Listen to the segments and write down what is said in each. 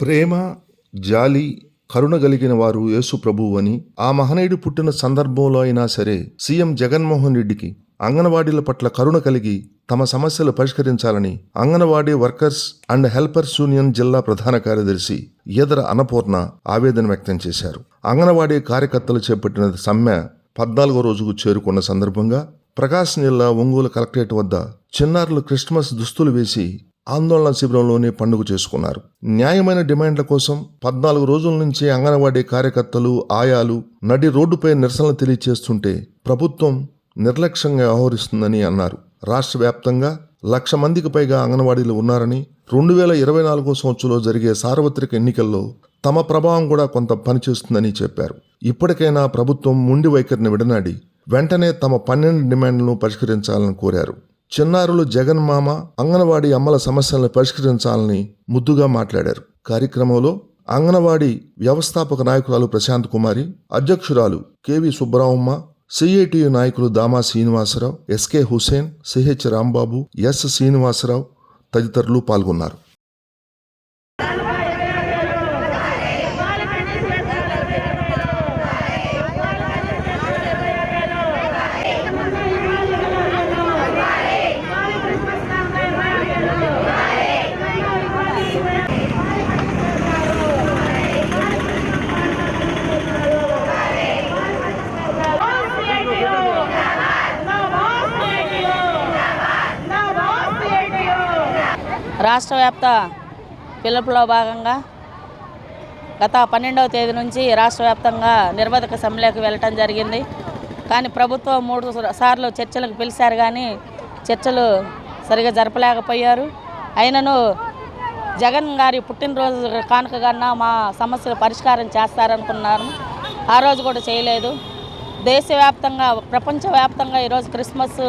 ప్రేమ జాలి కరుణ కలిగిన వారు యేసు ప్రభువు అని ఆ మహనీయుడు పుట్టిన సందర్భంలో అయినా సరే సీఎం జగన్మోహన్ రెడ్డికి అంగన్వాడీల పట్ల కరుణ కలిగి తమ సమస్యలు పరిష్కరించాలని anganwadi workers and helpers union జిల్లా ప్రధాన కార్యదర్శి ఈదర అన్నపూర్ణ ఆవేదన వ్యక్తం చేశారు. అంగన్వాడీ కార్యకర్తలు చేపట్టిన సమ్మె పద్నాలుగో రోజుకు చేరుకున్న సందర్భంగా ప్రకాశం జిల్లా ఒంగోలు కలెక్టరేట్ వద్ద చిన్నారులు క్రిస్మస్ దుస్తులు వేసి ఆందోళన శిబిరంలోనే పండుగ చేసుకున్నారు. న్యాయమైన డిమాండ్ల కోసం పద్నాలుగు రోజుల నుంచి అంగన్వాడీ కార్యకర్తలు ఆయాలు నడి రోడ్డుపై నిరసనలు తెలియచేస్తుంటే ప్రభుత్వం నిర్లక్ష్యంగా వ్యవహరిస్తుందని అన్నారు. రాష్ట్ర వ్యాప్తంగా లక్ష మందికి పైగా అంగన్వాడీలు ఉన్నారని రెండు వేల ఇరవై నాలుగో సంవత్సరంలో జరిగే సార్వత్రిక ఎన్నికల్లో తమ ప్రభావం కూడా కొంత పనిచేస్తుందని చెప్పారు. ఇప్పటికైనా ప్రభుత్వం ముండి వైఖరిని విడనాడి వెంటనే తమ పన్నెండు డిమాండ్లను పరిష్కరించాలని కోరారు. చిన్నారులు జగన్ మామ అంగన్వాడీ అమ్మల సమస్యలను పరిష్కరించాలని ముద్దుగా మాట్లాడారు. కార్యక్రమంలో అంగన్వాడీ వ్యవస్థాపక నాయకురాలు ప్రశాంత్ కుమారి అధ్యక్షురాలు కెవి సుబ్బరామమ్మ సిఐటియు నాయకులు Dama Srinivasarao SK Hussain CH Rambabu S Srinivasarao తదితరులు పాల్గొన్నారు. రాష్ట్ర వ్యాప్త పిలుపులో భాగంగా గత పన్నెండవ తేదీ నుంచి రాష్ట్ర వ్యాప్తంగా నిర్వాధక సమ్మెలోకి వెళ్ళటం జరిగింది. కానీ ప్రభుత్వం మూడు సార్లు చర్చలకు పిలిచారు కానీ చర్చలు సరిగా జరపలేకపోయారు. అయినను జగన్ గారి పుట్టినరోజు కానుకగా మా సమస్యలు పరిష్కారం చేస్తారనుకున్నాను ఆ రోజు కూడా చేయలేదు. దేశవ్యాప్తంగా ప్రపంచవ్యాప్తంగా ఈరోజు క్రిస్మస్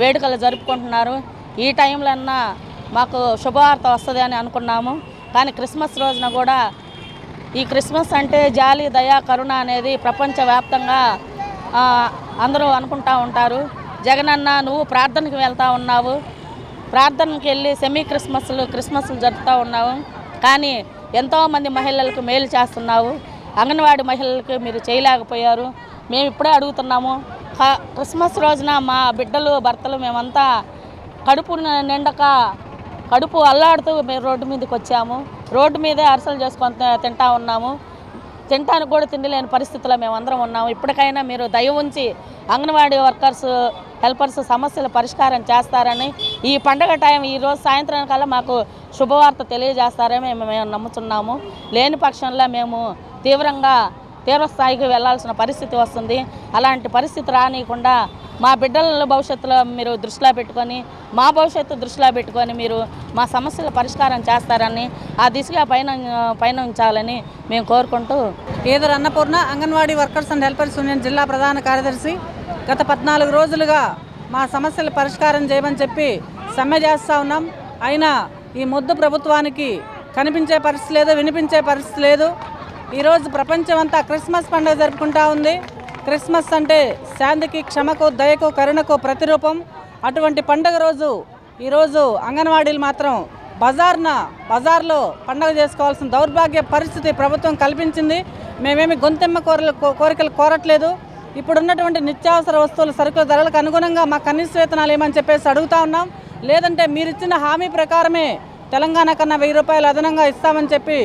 వేడుకలు జరుపుకుంటున్నారు. ఈ టైంలో అన్నా మాకు శుభవార్త వస్తుంది అని అనుకున్నాము. కానీ క్రిస్మస్ రోజున కూడా ఈ క్రిస్మస్ అంటే జాలి దయా కరుణ అనేది ప్రపంచవ్యాప్తంగా అందరూ అనుకుంటా ఉంటారు. జగనన్న నువ్వు ప్రార్థనకి వెళ్తా ఉన్నావు. ప్రార్థనకి వెళ్ళి సెమీ క్రిస్మస్లు క్రిస్మస్లు జరుపుతూ ఉన్నావు. కానీ ఎంతోమంది మహిళలకు మేలు చేస్తున్నావు. అంగన్వాడీ మహిళలకు మీరు చేయలేకపోయారు. మేము ఇప్పుడే అడుగుతున్నాము. క్రిస్మస్ రోజున మా బిడ్డలు భర్తలు మేమంతా కడుపు నిండక కడుపు అల్లాడుతూ మేము రోడ్డు మీదకి వచ్చాము. రోడ్డు మీదే అరసలు చేసుకొని తింటా ఉన్నాము. తినటానికి కూడా తిండి లేని పరిస్థితిలో మేము అందరం ఉన్నాము. ఇప్పటికైనా మీరు దయ ఉంచి అంగన్వాడీ వర్కర్స్ హెల్పర్స్ సమస్యల పరిష్కారం చేస్తారని ఈ పండగ టైం ఈరోజు రోజు సాయంత్రం కల్లా మాకు శుభవార్త తెలియజేస్తారని మేము మేము నమ్ముతున్నాము. లేని పక్షంలో మేము తీవ్రంగా తీవ్రస్థాయికి వెళ్ళాల్సిన పరిస్థితి వస్తుంది. అలాంటి పరిస్థితి రానియకుండా మా బిడ్డల భవిష్యత్తులో మీరు దృష్టిలో పెట్టుకొని మా భవిష్యత్తు దృష్టిలో పెట్టుకొని మీరు మా సమస్యల పరిష్కారం చేస్తారని ఆ దిశగా పైన ఉంచాలని మేము కోరుకుంటూ Edara Annapurna anganwadi workers and helpers union జిల్లా ప్రధాన కార్యదర్శి గత పద్నాలుగు రోజులుగా మా సమస్యల పరిష్కారం చేయమని చెప్పి సమ్మె చేస్తూ ఉన్నాం. అయినా ఈ ముద్దు ప్రభుత్వానికి కనిపించే పరిస్థితి లేదు వినిపించే పరిస్థితి లేదు. ఈరోజు ప్రపంచం అంతా క్రిస్మస్ పండుగ జరుపుకుంటా ఉంది. క్రిస్మస్ అంటే శాంతికి క్షమకు దయకు కరుణకు ప్రతిరూపం. అటువంటి పండుగ రోజు ఈరోజు అంగన్వాడీలు మాత్రం బజార్న బజార్లో పండగ చేసుకోవాల్సిన దౌర్భాగ్య పరిస్థితి ప్రభుత్వం కల్పించింది. మేమేమి గొంతెమ్మ కోరలు కోరికలు కోరట్లేదు. ఇప్పుడున్నటువంటి నిత్యావసర వస్తువుల సరుకుల ధరలకు అనుగుణంగా మా కనీస వేతనాలు ఏమని చెప్పేసి అడుగుతా ఉన్నాం. లేదంటే మీరిచ్చిన హామీ ప్రకారమే తెలంగాణ కన్నా వెయ్యి రూపాయలు అదనంగా ఇస్తామని చెప్పి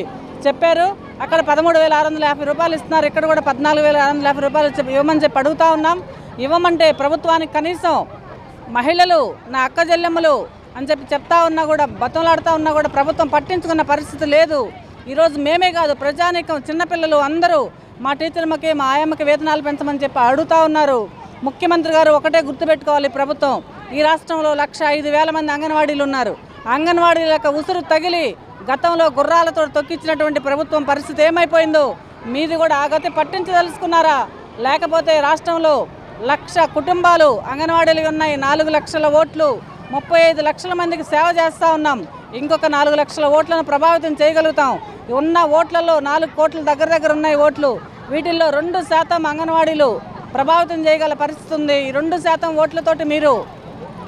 చెప్పారు. అక్కడ పదమూడు వేల ఆరు వందల యాభై రూపాయలు ఇస్తున్నారు. ఇక్కడ కూడా పద్నాలుగు వేల ఆరు వందల యాభై రూపాయలు ఇవ్వమని చెప్పి అడుగుతా ఉన్నాం. ఇవ్వమంటే ప్రభుత్వానికి కనీసం మహిళలు నా అక్క చెల్లెమ్మలు అని చెప్పి చెప్తా ఉన్నా కూడా బతంలాడుతూ ఉన్నా కూడా ప్రభుత్వం పట్టించుకున్న పరిస్థితి లేదు. ఈరోజు మేమే కాదు ప్రజానీకం చిన్నపిల్లలు అందరూ మా టీచర్లకి మా ఆయమ్మకి వేతనాలు పెంచమని చెప్పి అడుగుతా ఉన్నారు. ముఖ్యమంత్రి గారు ఒకటే గుర్తుపెట్టుకోవాలి ప్రభుత్వం. ఈ రాష్ట్రంలో లక్ష ఐదు వేల మంది అంగన్వాడీలు ఉన్నారు. అంగన్వాడీల యొక్క ఉసురు తగిలి గతంలో గుర్రాలతో తొక్కించినటువంటి ప్రభుత్వం పరిస్థితి ఏమైపోయిందో మీది కూడా ఆ గతి పట్టించదలుచుకున్నారా? లేకపోతే రాష్ట్రంలో లక్ష కుటుంబాలు అంగన్వాడీలు ఉన్నాయి నాలుగు లక్షల ఓట్లు ముప్పై ఐదు లక్షల మందికి సేవ చేస్తూ ఉన్నాం. ఇంకొక నాలుగు లక్షల ఓట్లను ప్రభావితం చేయగలుగుతాం. ఉన్న ఓట్లలో నాలుగు కోట్ల దగ్గర దగ్గర ఉన్నాయి ఓట్లు. వీటిల్లో రెండు శాతం అంగన్వాడీలు ప్రభావితం చేయగల పరిస్థితి ఉంది. ఈ రెండు శాతం ఓట్లతోటి మీరు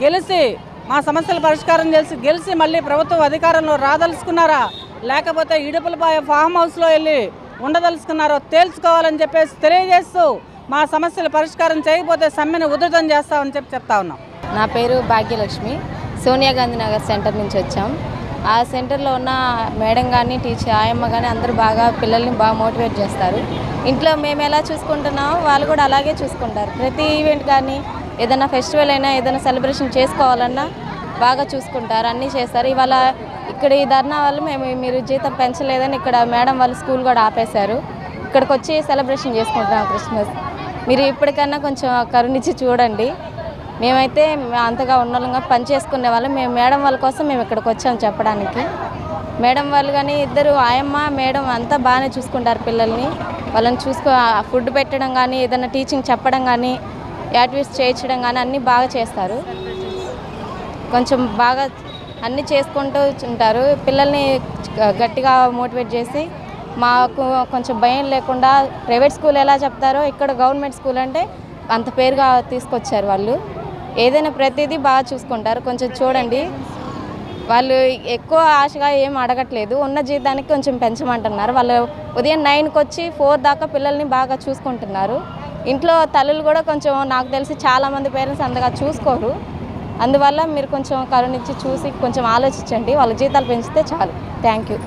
గెలిచి మా సమస్యల పరిష్కారం చేసి గెలిచి మళ్ళీ ప్రభుత్వం అధికారంలో రాదలుచుకున్నారా? లేకపోతే ఇడుపులపాయ ఫామ్ హౌస్లో వెళ్ళి ఉండదలుచుకున్నారో తేల్చుకోవాలని చెప్పేసి తెలియజేస్తూ మా సమస్యల పరిష్కారం చేయకపోతే సమ్మెను ఉధృతం చేస్తామని చెప్పి చెప్తా ఉన్నాం. నా పేరు భాగ్యలక్ష్మి. సోనియా గాంధీ నగర్ సెంటర్ నుంచి వచ్చాం. ఆ సెంటర్లో ఉన్న మేడం కానీ టీచర్ ఆయమ్మ కానీ అందరూ బాగా పిల్లల్ని బాగా మోటివేట్ చేస్తారు. ఇంట్లో మేము ఎలా చూసుకుంటున్నామో వాళ్ళు కూడా అలాగే చూసుకుంటారు. ప్రతి ఈవెంట్ కానీ ఏదైనా ఫెస్టివల్ అయినా ఏదైనా సెలబ్రేషన్ చేసుకోవాలన్నా బాగా చూసుకుంటారు అన్నీ చేస్తారు. ఇవాళ ఇక్కడ ఈ ధర్నా వల్ల మేము మీరు జీతం పెంచలేదని ఇక్కడ మేడం వాళ్ళు స్కూల్ కూడా ఆపేశారు. ఇక్కడికి వచ్చి సెలబ్రేషన్ చేసుకుంటున్నాం క్రిస్మస్. మీరు ఇప్పటికన్నా కొంచెం కరుణించి చూడండి. మేమైతే అంతగా ఉన్నోళ్ళంగా పని చేసుకునే వాళ్ళం. మేము మేడం వాళ్ళ కోసం మేము ఇక్కడికి వచ్చాం చెప్పడానికి. మేడం వాళ్ళు కానీ ఇద్దరు ఆయమ్మ మేడం అంతా బాగానే చూసుకుంటారు పిల్లల్ని. వాళ్ళని చూసుకో ఫుడ్ పెట్టడం కానీ ఏదైనా టీచింగ్ చెప్పడం కానీ యాక్టివిటీస్ చేయించడం కానీ అన్నీ బాగా చేస్తారు. కొంచెం బాగా అన్నీ చేసుకుంటూ ఉంటారు. పిల్లల్ని గట్టిగా మోటివేట్ చేసి మాకు కొంచెం భయం లేకుండా ప్రైవేట్ స్కూల్ ఎలా చెప్తారో ఇక్కడ గవర్నమెంట్ స్కూల్ అంటే అంత పేరుగా తీసుకొచ్చారు వాళ్ళు. ఏదైనా ప్రతిదీ బాగా చూసుకుంటారు. కొంచెం చూడండి. వాళ్ళు ఎక్కువ ఆశగా ఏం అడగట్లేదు. ఉన్న జీతానికి కొంచెం పెంచమంటున్నారు. వాళ్ళు ఉదయం నైన్కి వచ్చి ఫోర్ దాకా పిల్లల్ని బాగా చూసుకుంటున్నారు. ఇంట్లో తల్లులు కూడా కొంచెం నాకు తెలిసి చాలామంది పేరెంట్స్ అంతగా చూసుకోరు. అందువల్ల మీరు కొంచెం కరుణించి చూసి కొంచెం ఆలోచించండి. వాళ్ళ జీతాలు పెంచితే చాలు. Thank you